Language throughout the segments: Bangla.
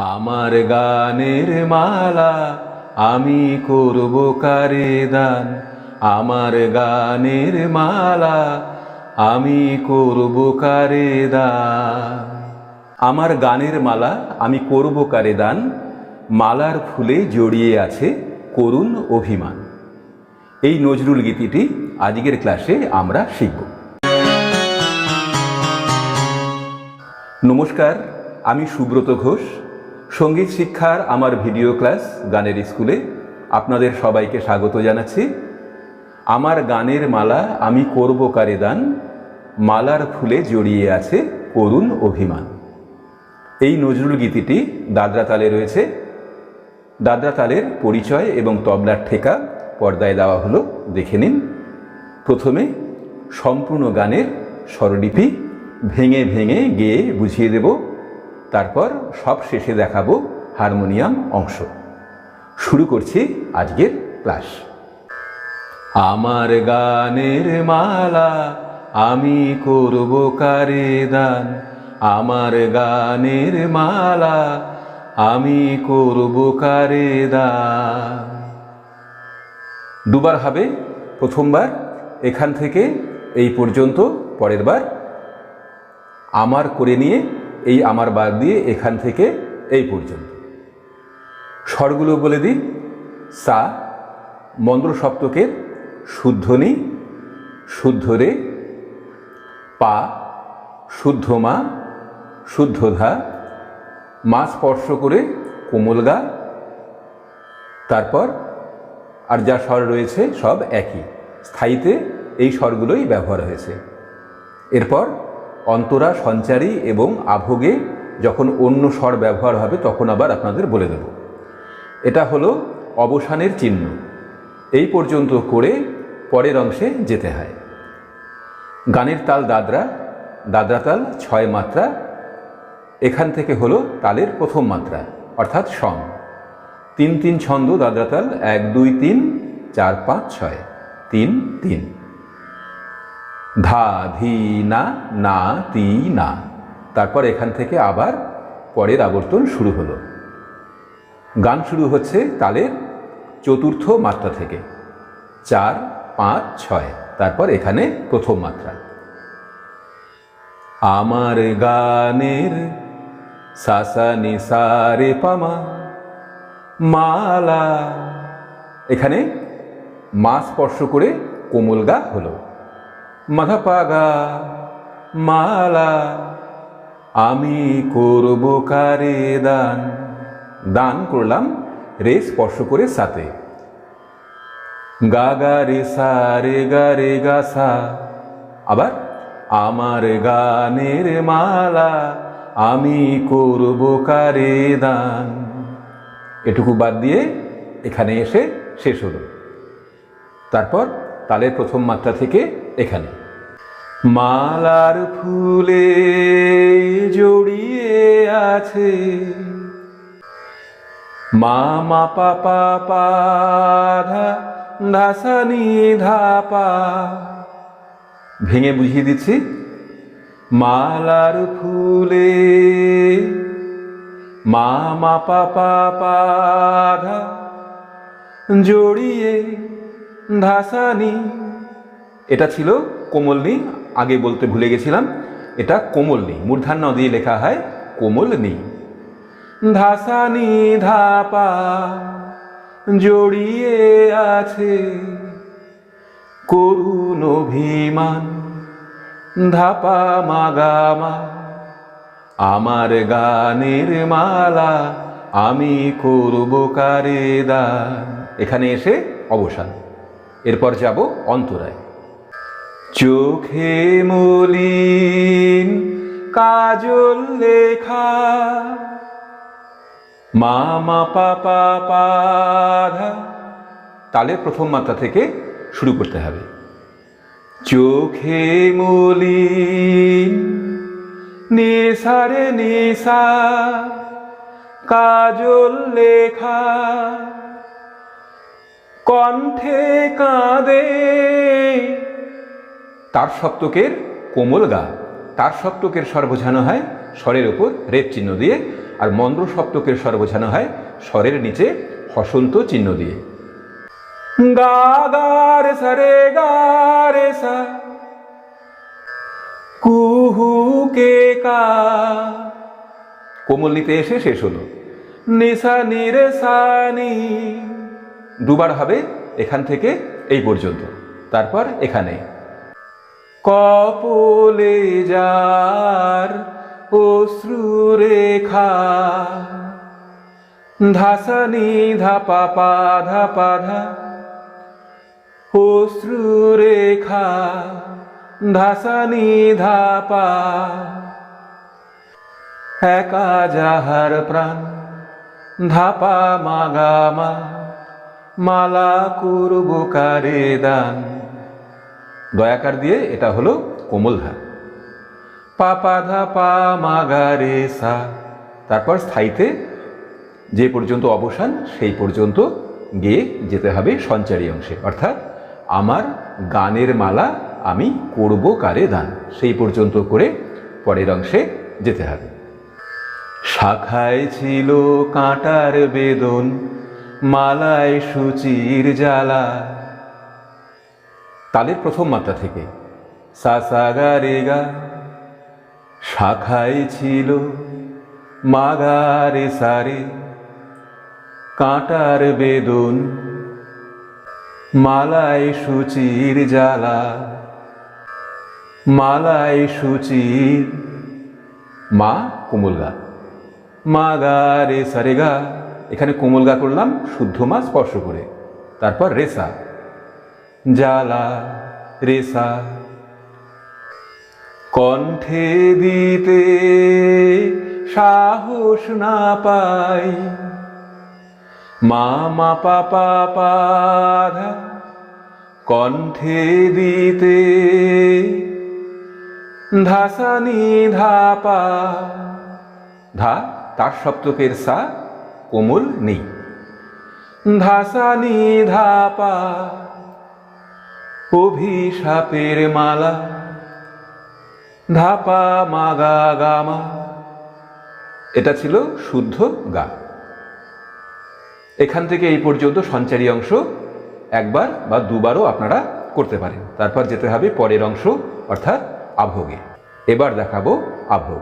আমার গানের মালা আমি করব কারে দান? আমার গানের মালা আমি করব কারে দান? আমার গানের মালা আমি করব কারে দান? মালার ফুলে জড়িয়ে আছে করুণ অভিমান। এই নজরুল গীতিটি আজকের ক্লাসে আমরা শিখব। নমস্কার, আমি সুব্রত ঘোষ। সংগীত শিক্ষার আমার ভিডিও ক্লাস গানের স্কুলে আপনাদের সবাইকে স্বাগত জানাচ্ছি। আমার গানের মালা আমি করব কারে দান, মালার ফুলে জড়িয়ে আছে করুণ অভিমান। এই নজরুল গীতিটি দাদরা তালে রয়েছে। দাদরা তালের পরিচয় এবং তবলার ঠেকা পর্দায় দেওয়া হলো, দেখে নিন। প্রথমে সম্পূর্ণ গানের স্বরলিপি ভেঙে ভেঙে গেয়ে বুঝিয়ে দেব। তারপর সব শেষে দেখাবো হারমোনিয়াম অংশ। শুরু করছি আজকের ক্লাস। আমার গানের মালা আমি করব কারে দান? আমার গানের মালা আমি করব কারে দান? দুবার হবে, প্রথমবার, এখান থেকে এই পর্যন্ত, পরের বার। আমার করে নিয়ে এই আমার বাদ দিয়ে এখান থেকে এই পর্যন্ত। স্বরগুলো বলে দিই। সা মন্দ্র সপ্তকের শুদ্ধনি শুদ্ধ রে পা শুদ্ধ মা শুদ্ধ ধা মা স্পর্শ করে কোমল গা তারপর আর যা স্বর রয়েছে সব একই। স্থায়ীতে এই স্বরগুলোই ব্যবহার হয়েছে। এরপর অন্তরা, সঞ্চারী এবং আভোগে যখন অন্য স্বর ব্যবহার হবে, তখন আবার আপনাদের বলে দেব। এটা হলো অবসানের চিহ্ন। এই পর্যন্ত করে পরের অংশে যেতে হয়। গানের তাল দাদরা দাদরা তাল ছয় মাত্রা, এখান থেকে হলো তালের প্রথম মাত্রা, অর্থাৎ সং। তিন তিন ছন্দ, দাদরা তাল, এক, দুই, তিন, চার, পাঁচ, ছয়, তিন তিন। ধা, ধি, না না, তি, না। তারপর এখান থেকে আবার পরের আবর্তন শুরু হলো। গান শুরু হচ্ছে তালের চতুর্থ মাত্রা থেকে। চার, পাঁচ, ছয়। তারপর এখানে প্রথম মাত্রা। আমার গানের সাসা নিসারে পামা মালা। এখানে মা স্পর্শ করে কোমল গা হলো। মাধা পাগা মালা, আমি করব কারে দান? দান করলাম রে স্পর্শ করে সাথে। গা গা রে সা, রে গা রে গা সা। আবার আমার গানের মালা, আমি করব কারে দান? এটুকু বাদ দিয়ে এখানে এসে শেষ হলো। তারপর তালের প্রথম মাত্রা থেকে এখানে। মালার ফুলে জড়িয়ে আছে। মা মা পা পা পা ধাসানি, ধাপা। ভেঙে বুঝিয়ে দিচ্ছি। মালার ফুলে মা মা পা পা পা জড়িয়ে ধাসানি। এটা ছিল কোমলনি আগে বলতে ভুলে গেছিলাম, এটা কোমল নেই। মূর্ধান্য দিয়ে লেখা হয় কোমলনি ধাসানি ধাপা জড়িয়ে আছে, করুণ অভিমান, ধাপা মাগামা। আমার গানের মালা আমি করব কারে দান এখানে এসে অবসান। এরপর যাব অন্তরায়। চোখে মলিন কাজল লেখা। মামা, পাপা পাধা তালের প্রথম মাত্রা থেকে শুরু করতে হবে। চোখে মলিন, নেশারে নেশা, কাজল লেখা। কণ্ঠে কাঁদে তার সপ্তকের কোমল গা। তার সপ্তকের স্বর বোঝানো হয় স্বরের ওপর রেপ চিহ্ন দিয়ে, আর মন্দ্র সপ্তকের স্বর বোঝানো হয় স্বরের নিচে হসন্ত চিহ্ন দিয়ে। গা গা, রে সা, রে, গা, রে সা। কুহু, কে, কা। কোমল নিতে এসে শেষ হলো। নিসা নিরে সানি দুবার হবে এখান থেকে এই পর্যন্ত। তারপর এখানে। কপলে যার অশ্রুরেখা। ধাসানি ধাপা পা ধাপা ধা। অশ্রুরেখা, ধাসানি ধাপা। একা যাহার প্রাণ, ধাপা মাগামা। মালা করব কারে দান। দয়াকার দিয়ে এটা হলো কোমল ধা পা ধা পা মা গা মাগারে সা। তারপর স্থায়ীতে যে পর্যন্ত অবসান, সেই পর্যন্ত গেয়ে যেতে হবে সঞ্চারী অংশে। অর্থাৎ আমার গানের মালা আমি করব কারে দান। সেই পর্যন্ত করে পরের অংশে যেতে হবে। শাখায় ছিল কাঁটার বেদন, মালায় সুচির জ্বালা। তালের প্রথম মাত্রা থেকে। সা সা গা রে গা শাখায় ছিল মাগা রে সারে, কাঁটার বেদন, মালায় সুচির জ্বালা, মালায় সুচির, মা কোমলগা মা গা রে সারে গা এখানে কোমলগা করলাম শুদ্ধ মা স্পর্শ করে, তারপর রেসা। জ্বালা রেসা কণ্ঠে দিতে সাহস না পাই। মা মা পাপা, পাধা, কণ্ঠে দিতে ধাসানি ধাপা। ধা, তার সপ্তকের সা কোমল নেই। ধাসানি ধাপা। অভিশাপের মালা, ধাপা মাগা গামা। এটা ছিল শুদ্ধ গা। এখান থেকে এই পর্যন্ত সঞ্চারী অংশ একবার বা দুবারও আপনারা করতে পারেন। তারপর যেতে হবে পরের অংশ, অর্থাৎ আভোগে। এবার দেখাবো আভোগ।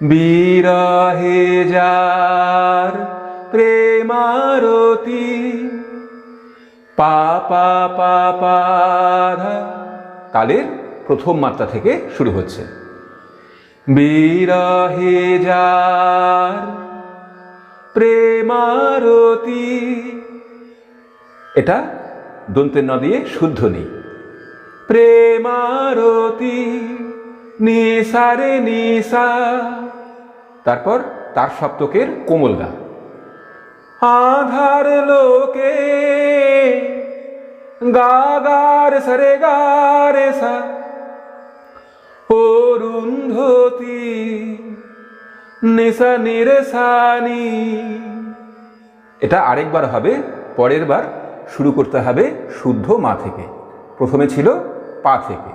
বিরহে যার প্রেমারতি পাপা পাপা তালের প্রথম মাত্রা থেকে শুরু হচ্ছে। বিরহে যার প্রেমারতি। এটা দন্তের ন দিয়ে শুদ্ধ নেই। প্রেমারতি, নিসারে নিসা। তারপর তার সপ্তকের কোমল গা। আধার লোকে গাগার সরে গারে সা অরুন্ধতি নিসা নিরেসানি। এটা আরেকবার হবে, পরের বার শুরু করতে হবে শুদ্ধ মা থেকে। প্রথমে ছিল পা থেকে।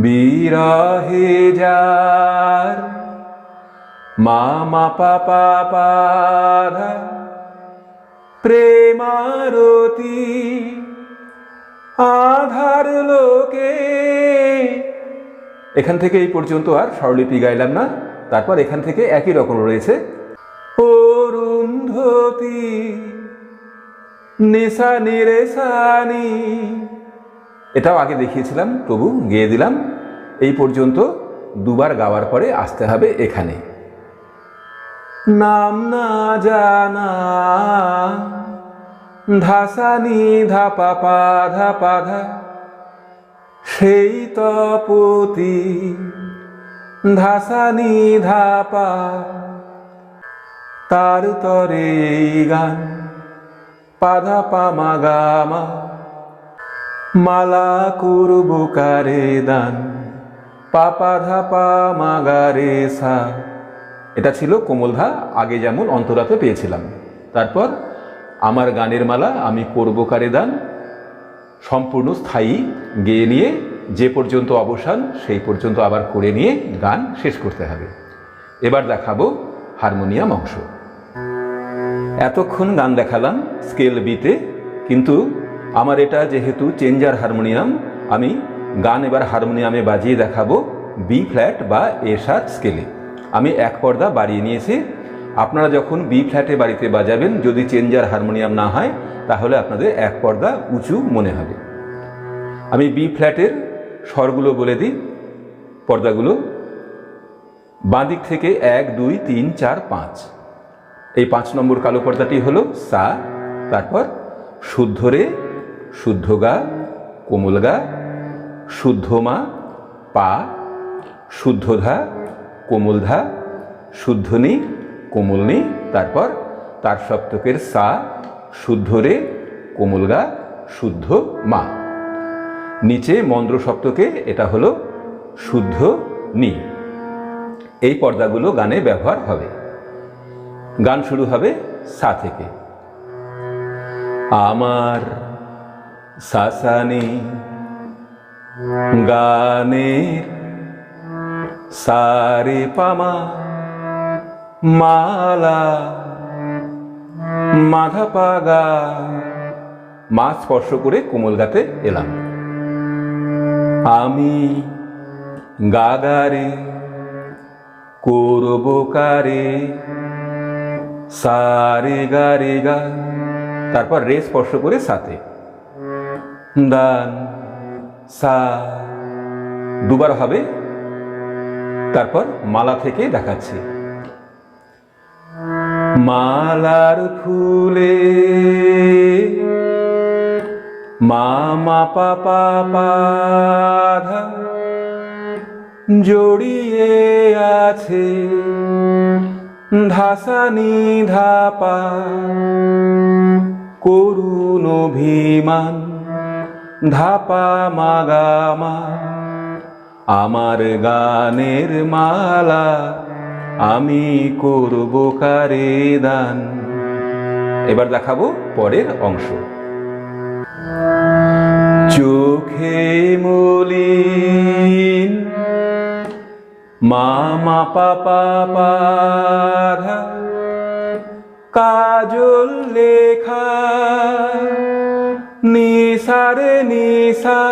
বিরহে যার মা মা পা পা পা ধা প্রেমারতি আধার লোকে। এখান থেকে এই পর্যন্ত আর স্বরলিপি গাইলাম না। তারপর এখান থেকে একই রকম রয়েছে। অরুন্ধতি নিশা নিরেশানি। এটাও আগে দেখিয়েছিলাম, তবু গেয়ে দিলাম। এই পর্যন্ত দুবার গাওয়ার পরে আসতে হবে এখানে। নাম না জানা। ধাসানি ধাপা পা ধাপা ধা সেই তপতি ধাসানি ধাপা তার তরে গান পাধা পামা গামা মালা করব কারে দান পাপা ধাপা মাগারে সা। এটা ছিল কোমলধা আগে যেমন অন্তরাতে পেয়েছিলাম। তারপর আমার গানের মালা আমি করব কারে দান, সম্পূর্ণ স্থায়ী গেয়ে নিয়ে যে পর্যন্ত অবসান, সেই পর্যন্ত আবার করে নিয়ে গান শেষ করতে হবে। এবার দেখাবো হারমোনিয়াম অংশ। এতক্ষণ গান দেখালাম স্কেল বিতে, কিন্তু আমার এটা যেহেতু চেঞ্জার হারমোনিয়াম, আমি গান এবার হারমোনিয়ামে বাজিয়ে দেখাবো বি ফ্ল্যাট বা এ সার স্কেলে। আমি এক পর্দা বাড়িয়ে নিয়েছি। আপনারা যখন বি ফ্ল্যাটে বাড়িতে বাজাবেন, যদি চেঞ্জার হারমোনিয়াম না হয়, তাহলে আপনাদের এক পর্দা উঁচু মনে হবে। আমি বি ফ্ল্যাটের স্বরগুলো বলে দিই। পর্দাগুলো বাঁদিক থেকে এক, দুই, তিন, চার, পাঁচ। এই পাঁচ নম্বর কালো পর্দাটি হলো সা, তারপর শুদ্ধ রে, শুদ্ধ গা, কোমল গা, শুদ্ধ মা, পা, শুদ্ধ ধা কোমল ধা শুদ্ধ নি কোমল নি তারপর তার সপ্তকের সা শুদ্ধ রে কোমল গা শুদ্ধ মা। নিচে মন্দ্র সপ্তকে এটা হলো শুদ্ধ নি এই পর্দাগুলো গানে ব্যবহার হবে। গান শুরু হবে সা থেকে। আমার সাসানি গানের সারে পামা মালা মাধা পাগা স্পর্শ করে কোমল গাতে এলাম। আমি গাগারে, করব কারে, সারে গা রে গা। তারপর রে স্পর্শ করে সাথে। দান, সা, দুবার হবে তারপর মালা থেকে দেখাচ্ছি। মালার ফুলে মা মা পা পা পা ধা জড়িয়ে আছে ধাসানি ধাপা করুণ অভিমান ধাপা মাগামা আমার গানের মালা আমি করব কারে দান। এবার দেখাবো পরের অংশ। চোখে মলিন মামা পাপা পাধা কাজল লেখা, নিসারে নিসা।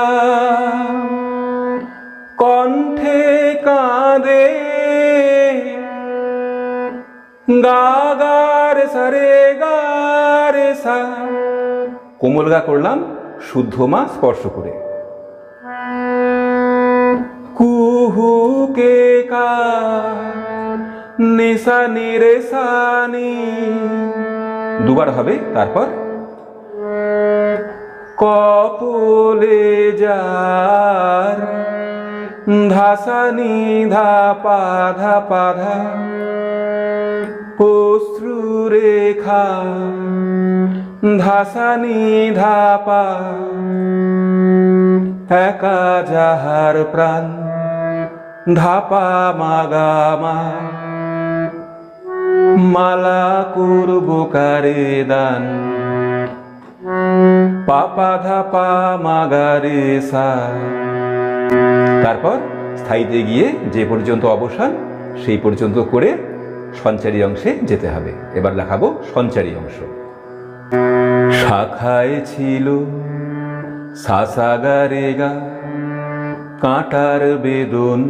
গাগার সারে গারে সা। কোমল গা করলাম, শুদ্ধ মা স্পর্শ করে। কুহু কে দুবার হবে, তারপর? কপলে যার, ধাসানি ধা পাধা পাধা অশ্রু রেখা ধাসানি ধাপা, একা যাহার প্রাণ, ধাপা মাগামা মালা করব কারে দান, পাপা ধাপা মাগারে সা তারপর স্থায়ীতে গিয়ে যে পর্যন্ত অবসান, সেই পর্যন্ত করে সঞ্চারী অংশে যেতে হবে। এবার দেখাবো সঞ্চারী অংশ। শাখায় ছিল সাসাগারে গা কাঁটার বেদন,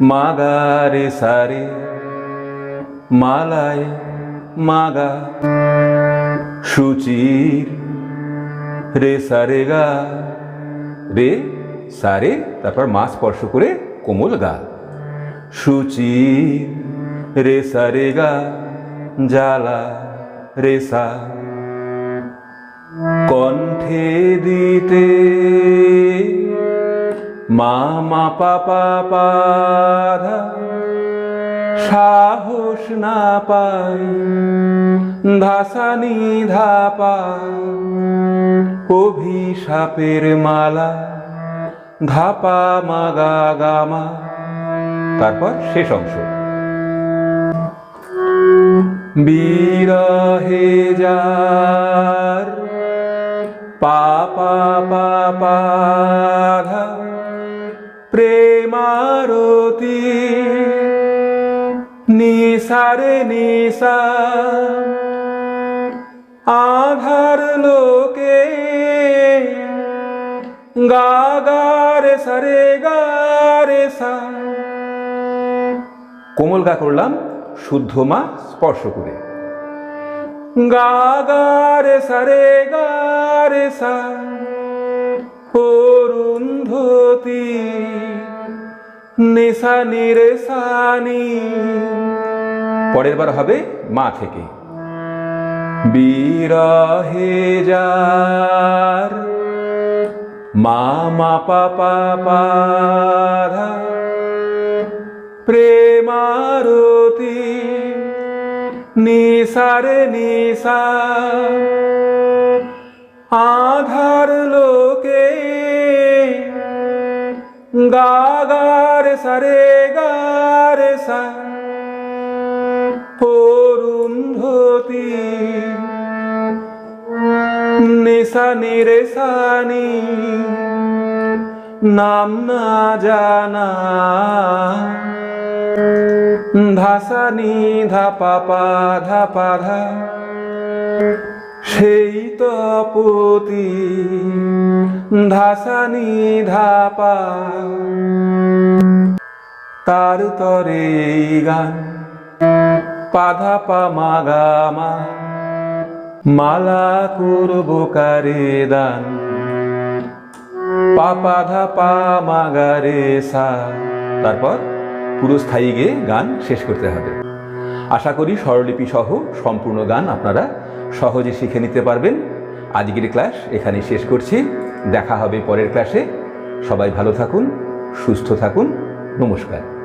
মাগারে সারে, মালায় মাগা, সুচির রে সারে গা, রে সারে, তারপর মা স্পর্শ করে কোমল গা, সুচির রে সারে গা জালা রে সা। কণ্ঠে দিতে মা মা পাপা পাধা সাহস না পাই, ধাসানি ধাপা। অভিশাপের মালা, ধাপা মাগা গামা। তারপর শেষ অংশ। বিরহে যার পাপা পাপা ধা প্রেমারতি নিসারে নিসা, আধার লোকে গা গাগারে সারে গারে সা। কোমল গা করলাম। শুদ্ধ মা স্পর্শ করে। গাগারে সারে গারে সা অরুন্ধতি, নিশা নিরে সানি পরের বার হবে মা থেকে। বিরহে যার মা মা, পা পা প্রেমারতি, নিসারে নিসা, আধার লোকে গাগারে সারে গারে সা অরুন্ধতি নিশা নিরে সানি নাম না জানা। ধাসানি ধাপা পা ধাপা ধা সেই তপতি ধাসানি ধাপা তার তরে গান। পাধা পা মাগামা মালা করব কারে দান। পাপাধা পা মাগারে সা। তারপর? পুরো স্থায়ী গিয়ে গান শেষ করতে হবে। আশা করি স্বরলিপি সহ সম্পূর্ণ গান আপনারা সহজে শিখে নিতে পারবেন। আজকের ক্লাস এখানে শেষ করছি। দেখা হবে পরের ক্লাসে। সবাই ভালো থাকুন, সুস্থ থাকুন। নমস্কার।